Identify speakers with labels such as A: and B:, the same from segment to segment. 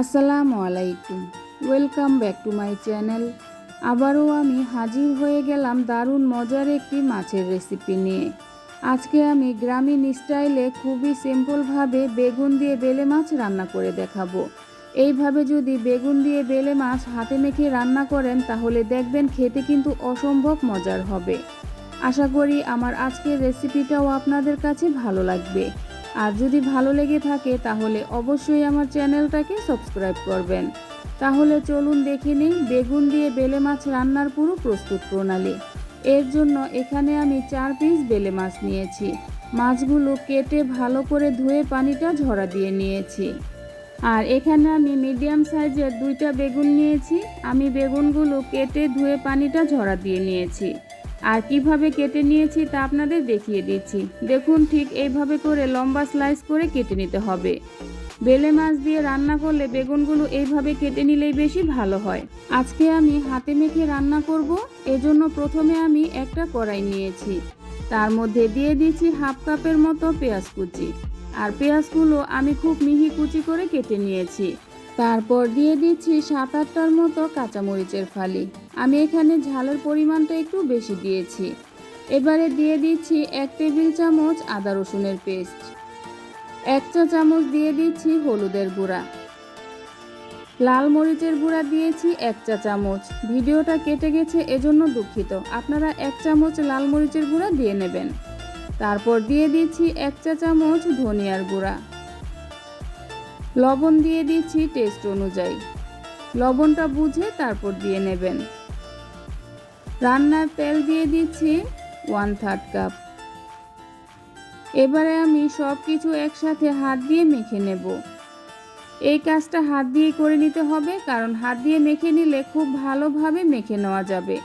A: আসসালামু আলাইকুম। Welcome back to my channel আবারও আমি হাজির হয়ে গেলাম দারুণ মজার একটি মাছের রেসিপি নিয়ে। আজকে আমি গ্রামীণ স্টাইলে খুবই সিম্পলভাবে বেগুন দিয়ে বেলে মাছ রান্না করে দেখাবো। এইভাবে যদি বেগুন দিয়ে বেলে মাছ হাতে মেখে রান্না করেন, তাহলে দেখবেন খেতে কিন্তু অসম্ভব মজার হবে। আশা করি আমার আজকের রেসিপিটাও আপনাদের কাছে ভালো লাগবে। আর যদি ভালো লেগে থাকে তাহলে অবশ্যই আমার চ্যানেলটাকে সাবস্ক্রাইব করবেন। তাহলে চলুন দেখে নিই বেগুন দিয়ে বেলে মাছ রান্নার পুরো প্রস্তুত প্রণালী। এর জন্য এখানে আমি চার পিস বেলে মাছ নিয়েছি। মাছগুলো কেটে ভালো করে ধুয়ে পানিটা ঝরা দিয়ে নিয়েছি। আর এখানে আমি মিডিয়াম সাইজের দুইটা বেগুন নিয়েছি। আমি বেগুনগুলো কেটে ধুয়ে পানিটা ঝরা দিয়ে নিয়েছি। আর কীভাবে কেটে নিয়েছি তা আপনাদের দেখিয়ে দিচ্ছি। দেখুন ঠিক এইভাবে করে লম্বা স্লাইস করে কেটে নিতে হবে। বেলে মাছ দিয়ে রান্না করলে বেগুনগুলো এইভাবে কেটে নিলেই বেশি ভালো হয়। আজকে আমি হাতে মেখে রান্না করব, এজন্য প্রথমে আমি একটা কড়াই নিয়েছি। তার মধ্যে দিয়ে দিয়েছি হাফ কাপের মতো পেঁয়াজ কুচি। আর পেঁয়াজগুলো আমি খুব মিহি কুচি করে কেটে নিয়েছি। তারপর দিয়ে দিচ্ছি সাত আটটার মতো কাঁচামরিচের ফালি। আমি এখানে ঝালের পরিমাণটা একটু বেশি দিয়েছি। এবারে দিয়ে দিচ্ছি এক টেবিল চামচ আদা রসুনের পেস্ট। এক চা চামচ দিয়ে দিচ্ছি হলুদের গুঁড়া। লাল মরিচের গুঁড়া দিয়েছি এক চা চামচ। ভিডিওটা কেটে গেছে এজন্য দুঃখিত। আপনারা এক চামচ লাল মরিচের গুঁড়া দিয়ে নেবেন। তারপর দিয়ে দিচ্ছি এক চা চামচ ধনিয়ার গুঁড়া। লবণ দিয়ে দিচ্ছি টেস্ট অনুযায়ী। লবণটা বুঝে তারপর দিয়ে নেবেন। রান্নার তেল দিয়ে দিচ্ছি ওয়ান থার্ড কাপ এবারে আমি সব কিছু একসাথে হাত দিয়ে মেখে নেব। এই কাজটা হাত দিয়ে করে নিতে হবে, কারণ হাত দিয়ে মেখে নিলে খুব ভালোভাবে মেখে নেওয়া যাবে।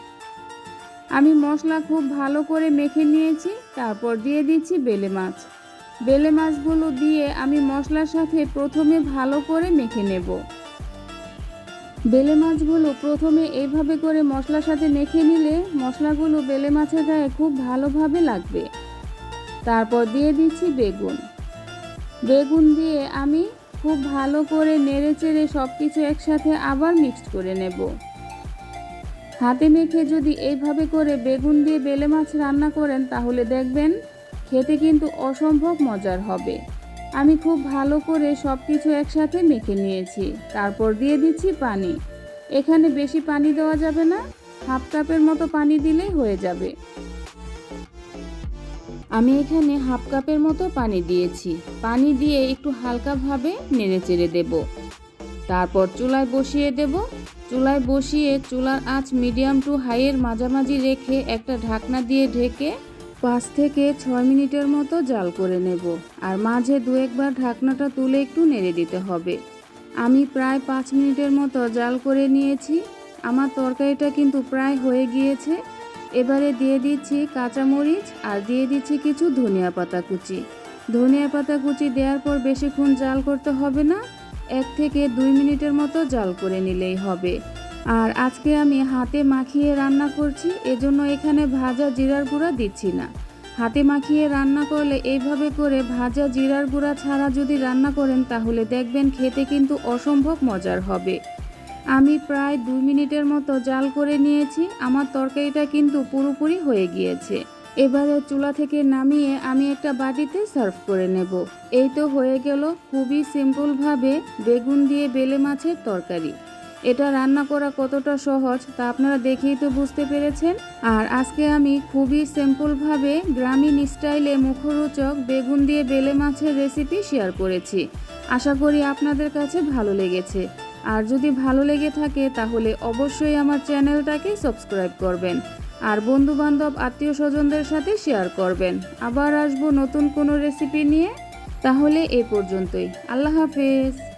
A: আমি মশলা খুব ভালো করে মেখে নিয়েছি, তারপর দিয়ে দিচ্ছি বেলে মাছ। বেলে মাছগুলো দিয়ে আমি মশলার সাথে প্রথমে ভালো করে মেখে নেব। বেলে মাছগুলো প্রথমে এইভাবে করে মশলার সাথে মেখে নিলে মশলাগুলো বেলে মাছের গায়ে খুব ভালোভাবে লাগবে। তারপর দিয়ে দিচ্ছি বেগুন। বেগুন দিয়ে আমি খুব ভালো করে নেড়ে চেড়ে সব কিছু একসাথে আবার মিক্সড করে নেব। হাতে মেখে যদি এইভাবে করে বেগুন দিয়ে বেলে মাছ রান্না করেন তাহলে দেখবেন খেতে কিন্তু অসম্ভব মজার হবে। আমি খুব ভালো করে সব কিছু একসাথে মেখে নিয়েছি, তারপর দিয়ে দিচ্ছি পানি। এখানে বেশি পানি দেওয়া যাবে না, হাফ কাপের মতো পানি দিলেই হয়ে যাবে। আমি এখানে হাফ কাপের মতো পানি দিয়েছি। পানি দিয়ে একটু হালকাভাবে নেড়ে চেড়ে দেব। তারপর চুলায় বসিয়ে দেব। চুলায় বসিয়ে চুলার আঁচ মিডিয়াম টু হাইয়ের মাঝামাঝি রেখে একটা ঢাকনা দিয়ে ঢেকে পাঁচ থেকে ছয় মিনিটের মতো জাল করে নেব আর মাঝে দু একবার ঢাকনাটা তুলে একটু নেড়ে দিতে হবে। আমি প্রায় পাঁচ মিনিটের মতো জাল করে নিয়েছি। আমার তরকারিটা কিন্তু প্রায় হয়ে গিয়েছে। এবারে দিয়ে দিচ্ছি কাঁচামরিচ আর দিয়ে দিচ্ছি কিছু ধনিয়া পাতা কুচি। ধনিয়া পাতা কুচি দেওয়ার পর বেশিক্ষণ জাল করতে হবে না। এক থেকে দুই মিনিটের মতো জাল করে নিলেই হবে। আর আজকে আমি হাতে মাখিয়ে রান্না করছি, এজন্য এখানে ভাজা জিরার গুঁড়া দিচ্ছি না। হাতে মাখিয়ে রান্না করলে এইভাবে করে ভাজা জিরার গুঁড়া ছাড়া যদি রান্না করেন, তাহলে দেখবেন খেতে কিন্তু অসম্ভব মজার হবে। আমি প্রায় দুই মিনিটের মতো জাল করে নিয়েছি, আমার তরকারিটা কিন্তু পুরোপুরি হয়ে গিয়েছে। এবারে চুলা থেকে নামিয়ে আমি একটা বাটিতে সার্ভ করে নেব। এই তো হয়ে গেল খুবই সিম্পলভাবে বেগুন দিয়ে বেলে মাছের তরকারি। এটা রান্না করা কতটা সহজ তা আপনারা দেখেই তো বুঝতে পেরেছেন। আর আজকে আমি খুবই সিম্পলভাবে গ্রামীণ স্টাইলে মুখরোচক বেগুন দিয়ে বেলে মাছের রেসিপি শেয়ার করেছি। আশা করি আপনাদের কাছে ভালো লেগেছে। আর যদি ভালো লেগে থাকে তাহলে অবশ্যই আমার চ্যানেলটাকে সাবস্ক্রাইব করবেন। আর বন্ধু বান্ধব আত্মীয় স্বজনদের সাথে শেয়ার করবেন। আবার আসব নতুন কোনো রেসিপি নিয়ে। তাহলে এ পর্যন্তই। আল্লাহ হাফেজ।